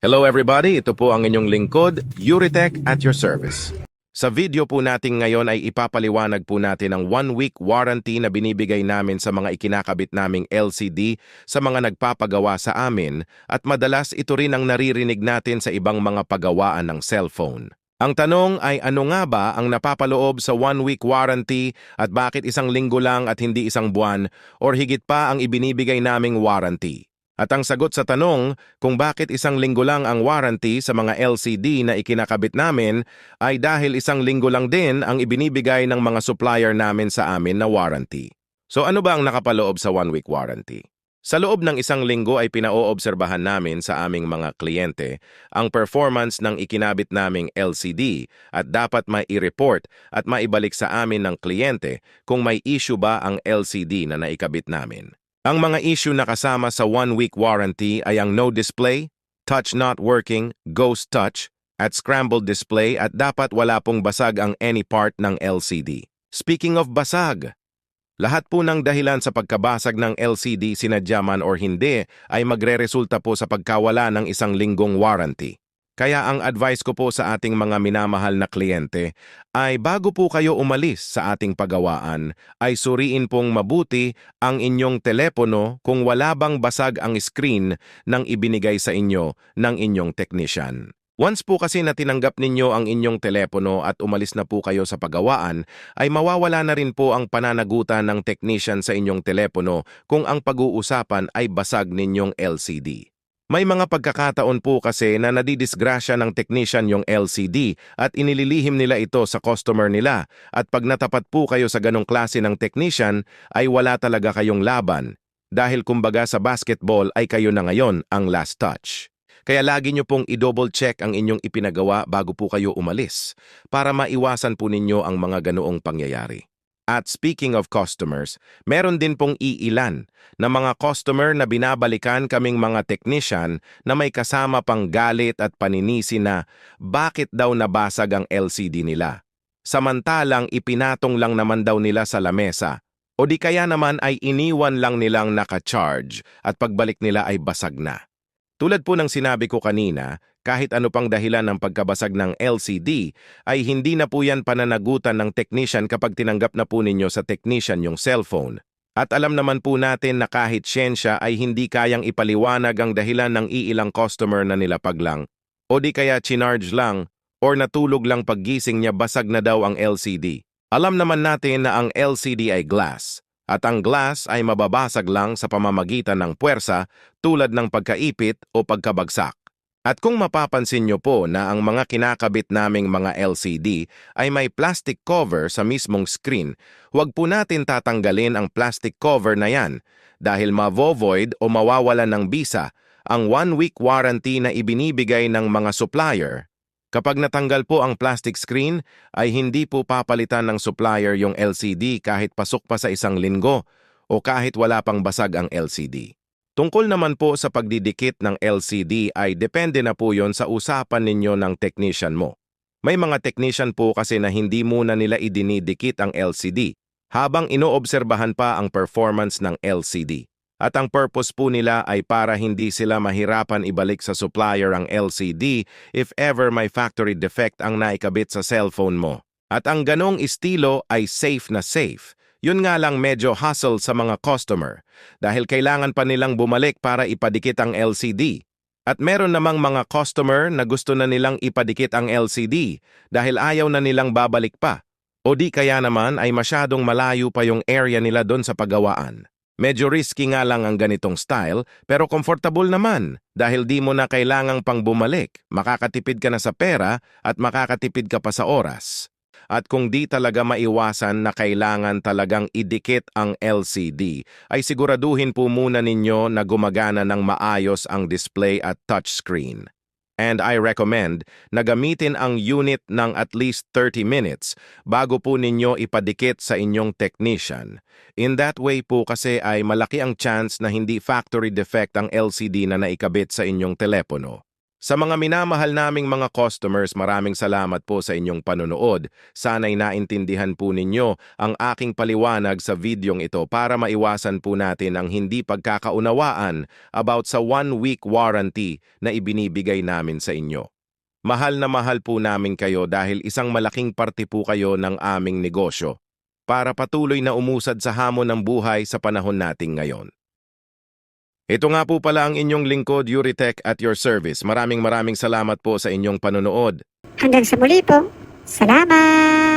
Hello everybody, ito po ang inyong lingkod, Euritech at your service. Sa video po natin ngayon ay ipapaliwanag po natin ang one-week warranty na binibigay namin sa mga ikinakabit naming LCD sa mga nagpapagawa sa amin at madalas ito rin ang naririnig natin sa ibang mga pagawaan ng cellphone. Ang tanong ay ano nga ba ang napapaloob sa one-week warranty at bakit isang linggo lang at hindi isang buwan or higit pa ang ibinibigay naming warranty? At ang sagot sa tanong kung bakit isang linggo lang ang warranty sa mga LCD na ikinakabit namin ay dahil isang linggo lang din ang ibinibigay ng mga supplier namin sa amin na warranty. So ano ba ang nakapaloob sa one-week warranty? Sa loob ng isang linggo ay pinaoobserbahan namin sa aming mga kliyente ang performance ng ikinabit naming LCD at dapat mai-report at maibalik sa amin ng kliyente kung may issue ba ang LCD na naikabit namin. Ang mga issue na kasama sa one-week warranty ay ang no display, touch not working, ghost touch, at scrambled display at dapat wala pong basag ang any part ng LCD. Speaking of basag, lahat po ng dahilan sa pagkabasag ng LCD sinadya man or hindi ay magre-resulta po sa pagkawala ng isang linggong warranty. Kaya ang advice ko po sa ating mga minamahal na kliyente ay bago po kayo umalis sa ating pagawaan, ay suriin pong mabuti ang inyong telepono kung wala bang basag ang screen ng ibinigay sa inyo ng inyong technician. Once po kasi na tinanggap ninyo ang inyong telepono at umalis na po kayo sa pagawaan, ay mawawala na rin po ang pananagutan ng technician sa inyong telepono kung ang pag-uusapan ay basag ninyong LCD. May mga pagkakataon po kasi na nadidisgrasya ng technician yung LCD at inililihim nila ito sa customer nila at pag natapat po kayo sa ganong klase ng technician ay wala talaga kayong laban dahil kumbaga sa basketball ay kayo na ngayon ang last touch. Kaya lagi nyo pong i-double check ang inyong ipinagawa bago po kayo umalis para maiwasan po ninyo ang mga ganoong pangyayari. At speaking of customers, meron din pong iilan na mga customer na binabalikan kaming mga technician na may kasama pang galit at paninisi na bakit daw nabasag ang LCD nila. Samantalang ipinatong lang naman daw nila sa lamesa o di kaya naman ay iniwan lang nilang naka-charge at pagbalik nila ay basag na. Tulad po ng sinabi ko kanina, kahit ano pang dahilan ng pagkabasag ng LCD, ay hindi na po yan pananagutan ng technician kapag tinanggap na po ninyo sa technician yung cellphone. At alam naman po natin na kahit siyensya ay hindi kayang ipaliwanag ang dahilan ng iilang customer na nilapag lang, o di kaya chinarge lang, or natulog lang paggising niya basag na daw ang LCD. Alam naman natin na ang LCD ay glass, at ang glass ay mababasag lang sa pamamagitan ng puwersa tulad ng pagkaipit o pagkabagsak. At kung mapapansin nyo po na ang mga kinakabit naming mga LCD ay may plastic cover sa mismong screen, huwag po natin tatanggalin ang plastic cover na yan dahil mavo-void o mawawala ng bisa ang one-week warranty na ibinibigay ng mga supplier. Kapag natanggal po ang plastic screen, ay hindi po papalitan ng supplier yung LCD kahit pasok pa sa isang linggo o kahit wala pang basag ang LCD. Tungkol naman po sa pagdidikit ng LCD ay depende na po yon sa usapan ninyo ng technician mo. May mga technician po kasi na hindi muna nila idinidikit ang LCD habang inoobserbahan pa ang performance ng LCD. At ang purpose po nila ay para hindi sila mahirapan ibalik sa supplier ang LCD if ever may factory defect ang naikabit sa cellphone mo. At ang ganong estilo ay safe na safe. Yun nga lang medyo hassle sa mga customer dahil kailangan pa nilang bumalik para ipadikit ang LCD. At meron namang mga customer na gusto na nilang ipadikit ang LCD dahil ayaw na nilang babalik pa. O di kaya naman ay masyadong malayo pa yung area nila doon sa pagawaan. Medyo risky nga lang ang ganitong style pero comfortable naman dahil di mo na kailangang pang bumalik, makakatipid ka na sa pera at makakatipid ka pa sa oras. At kung di talaga maiwasan na kailangan talagang idikit ang LCD, ay siguraduhin po muna ninyo na gumagana ng maayos ang display at touchscreen. And I recommend na gamitin ang unit ng at least 30 minutes bago po ninyo ipadikit sa inyong technician. In that way po kasi ay malaki ang chance na hindi factory defect ang LCD na naikabit sa inyong telepono. Sa mga minamahal naming mga customers, maraming salamat po sa inyong panonood. Sana'y naintindihan po ninyo ang aking paliwanag sa videong ito para maiwasan po natin ang hindi pagkakaunawaan about sa one-week warranty na ibinibigay namin sa inyo. Mahal na mahal po namin kayo dahil isang malaking parte po kayo ng aming negosyo para patuloy na umusad sa hamon ng buhay sa panahon nating ngayon. Ito nga po pala ang inyong lingkod, Yuritech at your service. Maraming maraming salamat po sa inyong panonood. Hanggang sa muli po. Salamat!